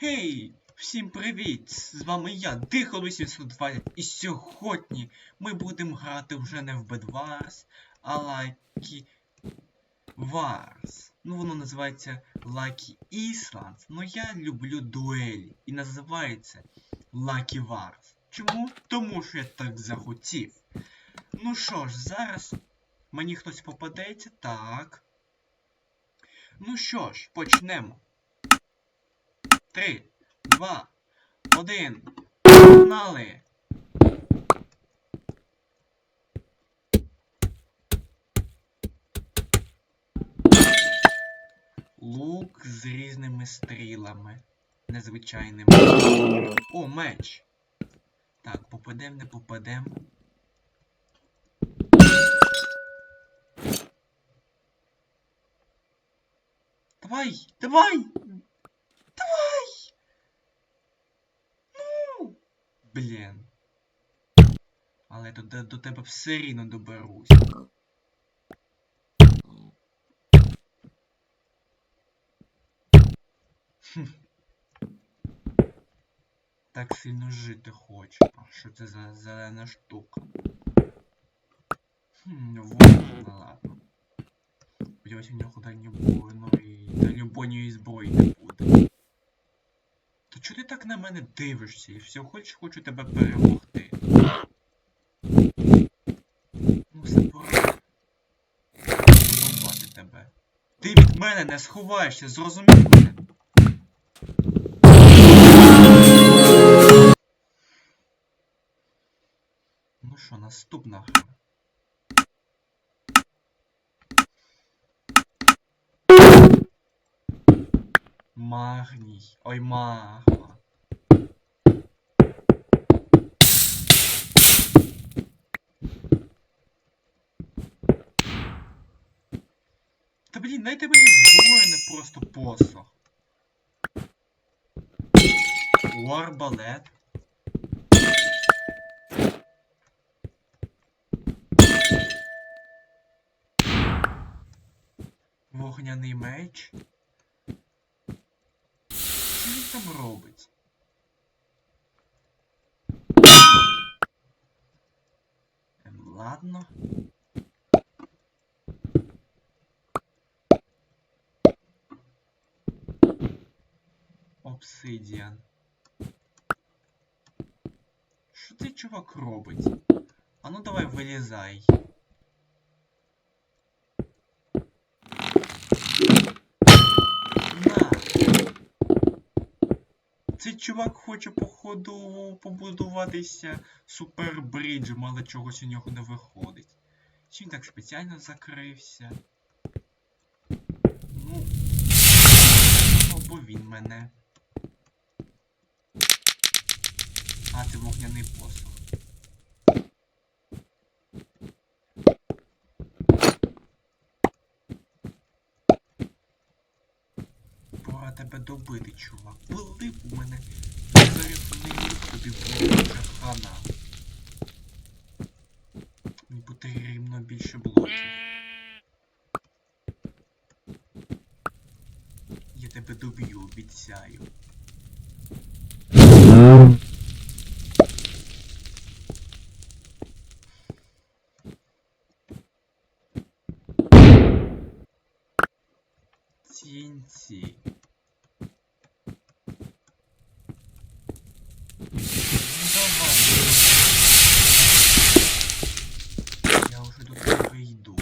Гей! Всім привіт! З вами я, Дихо 820, і сьогодні ми будемо грати вже не в Bed а Lucky Wars. Ну, воно називається Lucky Islands, но я люблю дуелі і називається Lucky Wars. Чому? Тому що я так захотів. Ну що ж, зараз мені хтось попадеться, так. Ну що ж, почнемо. Три, два, один. Погнали! Лук з різними стрілами. Незвичайними. О, меч! Так, попадем, не попадем. Давай! Давай! Ну! Блін. Але до, до, до тебе все рівно доберусь. Хм. Так сильно жити хочу. Що це за зелена штука? Хм, ну ну ладно. Сподіваюся, в нього дальнобойної дальнобойної зброї не буде. То чого ти так на мене дивишся? Я всього хоч хочу тебе перемогти. Ну все пора. Тебе. Ти від мене не сховаєшся, зрозумів мене? Ну що, наступна гра. Магній. Ой, магма. Та блін, дайте мені зброю, не просто посох. О. Вогняний меч. Що він там робить? Ем, ладно. Обсидіан. Що цей чувак робить? А ну давай вилізай. Цей чувак хоче, походу, побудуватися супербриджем, але чогось у нього не виходить. Чи він так спеціально закрився? Ну. Або він мене. А, це вогняний посох. Пора тебе добити, чувак. Б у мене заряджений лук, тобі було хана. Мені потрібно більше блоків. Я тебе доб'ю, обіцяю. Тінці. Ну давай. Я уже до тебе йду.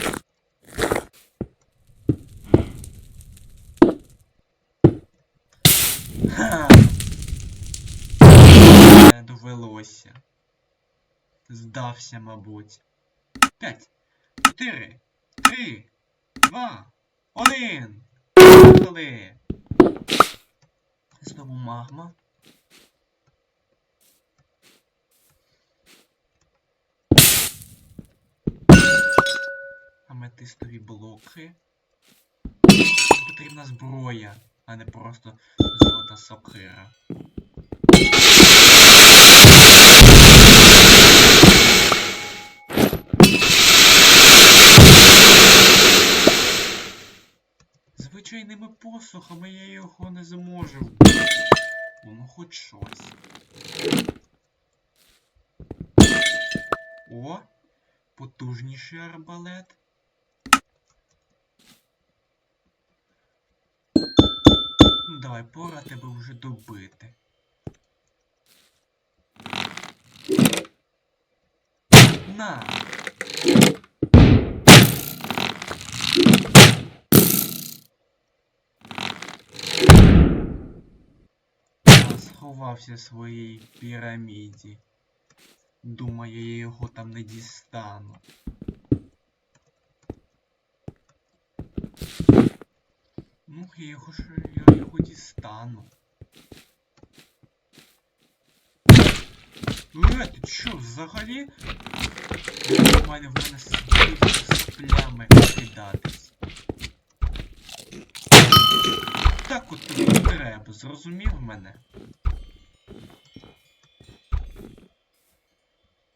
Ха! Не довелося. Здався, мабуть. П'ять, чотири, три, два, один. Поїхали! Знову магма. Аметистові блоки. Потрібна зброя, а не просто золота сокира. Звичайними посухами я його не зможу. вбити. Ну хоч щось. О! Потужніший арбалет. Ну, Давай, пора тебе вже добити. На! Я сховався в своїй піраміді. Думаю, я його там не дістану. Ну, я його я його дістану. Е, ти чо, взагалі? Нормально в мене з плями кидатись. Так от тобі треба, зрозумів мене?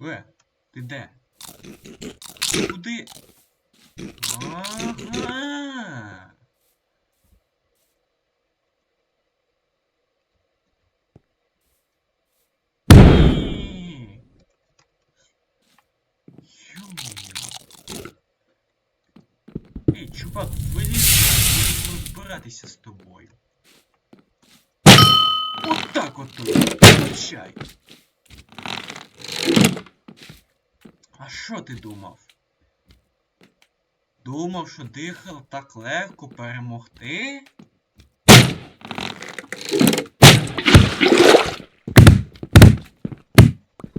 Е, ти де? Куди? Ага. Ей, чувак, вилізь, будемо розбиратися з тобою. От так от тут. Включай. А що ти думав? Думав, що дихал так легко перемогти?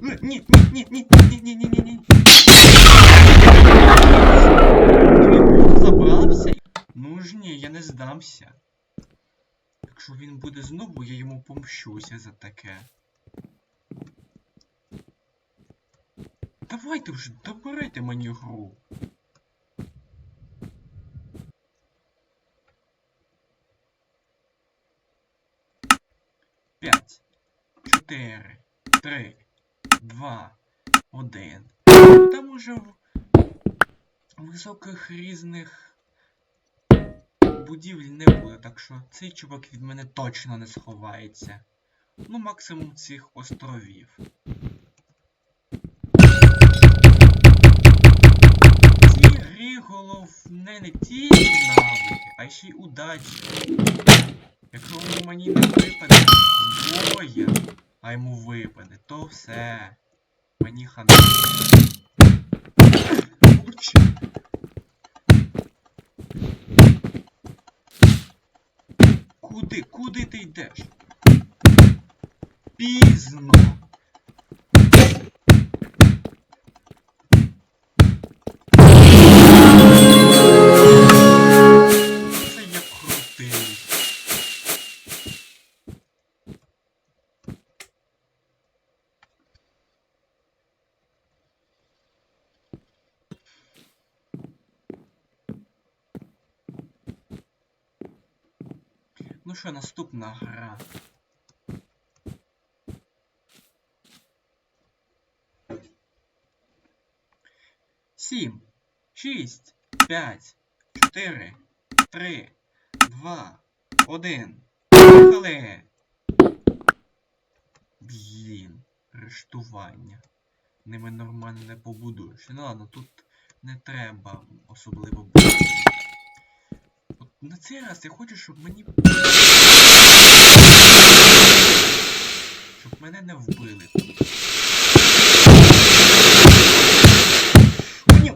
Ні, ні, ні, ні, ні, ні, ні, ні. Ти забрався? Ну ж ні, я не здамся. Якщо він буде знову, я йому помщуся за таке. Давайте вже, доберете мені гру. П'ять, чотири, три, два, один. Там уже в високих різних будівель не буде, так що цей чувак від мене точно не сховається. Ну, максимум цих островів. Головне не тільки навики, а ще й удача. Якщо воно мені не випаде зброя, а йому випаде, то все. Мені хана. Куди? Куди ти йдеш? Пізно. Ну що, наступна гра. Сім, шість, п'ять, чотири, три, два, один. Поїхали! Блін, рештування. Ними нормально не побудуєш. Ну ладно, тут не треба особливо бути. На цей раз я хочу, щоб мені. Щоб мене не вбили.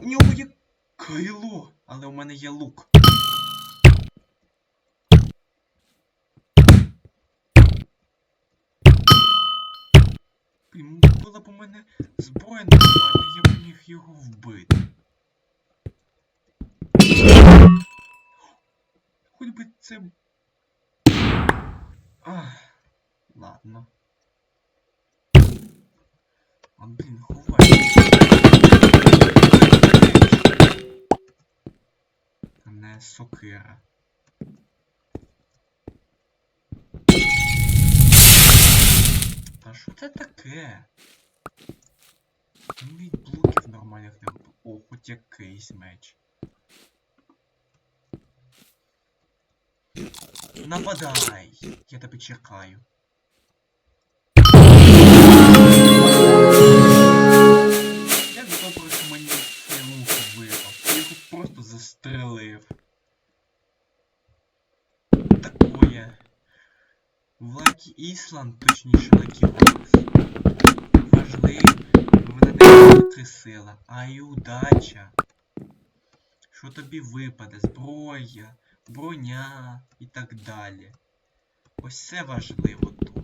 У, нього є кайло, але у мене є лук. Блін, була б у мене зброя нормальна, я б міг його вбити. Це. Ах, ладно. А, блін, ховай. Не сокира. Та що це таке? Від блоків нормальних не було. О, хоч якийсь меч. Нападай! Я тебе чекаю. Я добре, що мені руку випав. Я його просто застрелив. Такое. В Лакі Ісланд, точніше Лакі Окс. Важливо, вона не тільки сила, а й удача. Що тобі випаде? Зброя броня і так далі. Ось це важливо тут.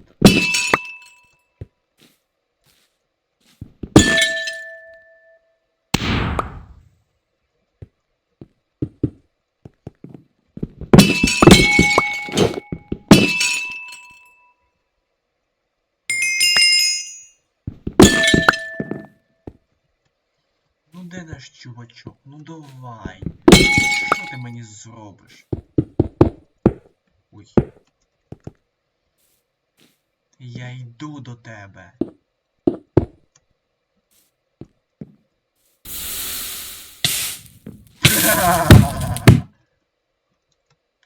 Ну де наш чувачок? Ну давай. Ти мені зробиш? Ой. Я йду до тебе.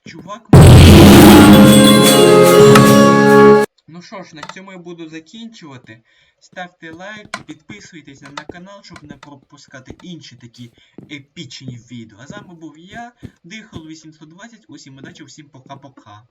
Чувак. Ну що ж, на цьому я буду закінчувати. Ставте лайк, підписуйтесь на канал, щоб не пропускати інші такі епічні відео. А з вами був я, Дихал 820. Усім удачі, всім пока-пока.